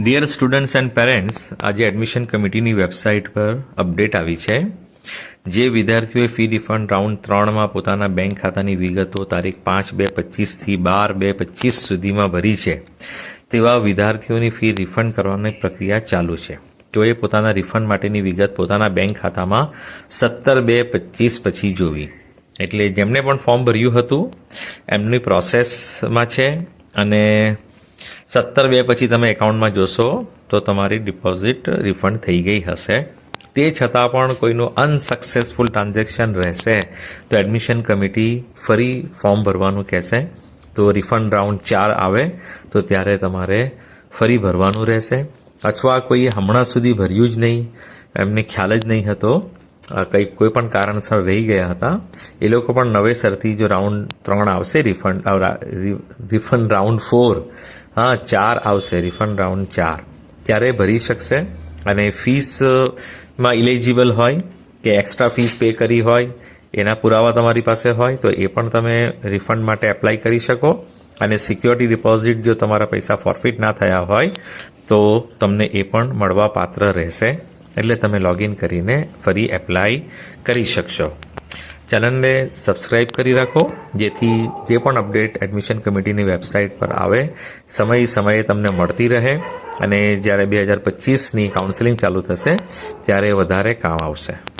Dear students and parents આજે admission કમિટીની website પર અપડેટ આવી છે. જે વિદ્યાર્થીઓએ ફી રિફંડ રાઉન્ડ ત્રણમાં પોતાના બેંક ખાતાની વિગતો તારીખ પાંચ બે પચીસથી બાર બે પચીસ સુધીમાં ભરી છે. તેવા વિદ્યાર્થીઓની ફી રિફંડ કરવાની પ્રક્રિયા ચાલુ છે. તેઓએ પોતાના રિફંડ માટેની વિગત પોતાના બેંક ખાતામાં સત્તર બે પચીસ પછી જોવી. એટલે જેમણે પણ ફોર્મ ભર્યું હતું, એમની પ્રોસેસમાં છે અને સત્તર બે પછી તમે એકાઉન્ટમાં જોશો તો તમારી ડિપોઝિટ રિફંડ થઈ ગઈ હશે. તે છતાં પણ કોઈનું અનસક્સેસફુલ ટ્રાન્ઝેક્શન રહેશે તો એડમિશન કમિટી ફરી ફોર્મ ભરવાનું કહેશે. તો રિફંડ રાઉન્ડ ચાર આવે તો ત્યારે તમારે ફરી ભરવાનું રહેશે. અથવા કોઈએ હમણાં સુધી ભર્યું જ નહીં, એમને ખ્યાલ જ નહીં હતો. અ, કંઈક કોઈ પણ કારણસર રહી ગયા હતા. એ લોકો પણ નવેસરથી જો રાઉન્ડ ત્રણ આવશે રિફંડ રિફંડ રાઉન્ડ ફોર. હા ચાર આવશે રિફંડ રાઉન્ડ ચાર. ત્યારે ભરી શકશે. અને ફીસમાં ઇલિજિબલ હોય કે એક્સ્ટ્રા ફીસ પે કરી હોય એના પુરાવા તમારી પાસે હોય તો એ પણ તમે રિફંડ માટે એપ્લાય કરી શકો. અને સિક્યોરિટી ડિપોઝિટ જો તમારા પૈસા ફોરફિટ ના થયા હોય તો તમને એ પણ મળવા પાત્ર રહેશે. એટલે તમે લોગિન કરીને ફરી એપ્લાય કરી શકશો. ચેનલને સબસ્ક્રાઇબ કરી રાખો, જેથી જે પણ અપડેટ એડમિશન કમિટીની વેબસાઇટ પર આવે, સમય સમયે તમને મળતી રહે અને જ્યારે બે હજાર પચીસની કાઉન્સેલિંગ ચાલુ થશે, ત્યારે વધારે કામ આવશે.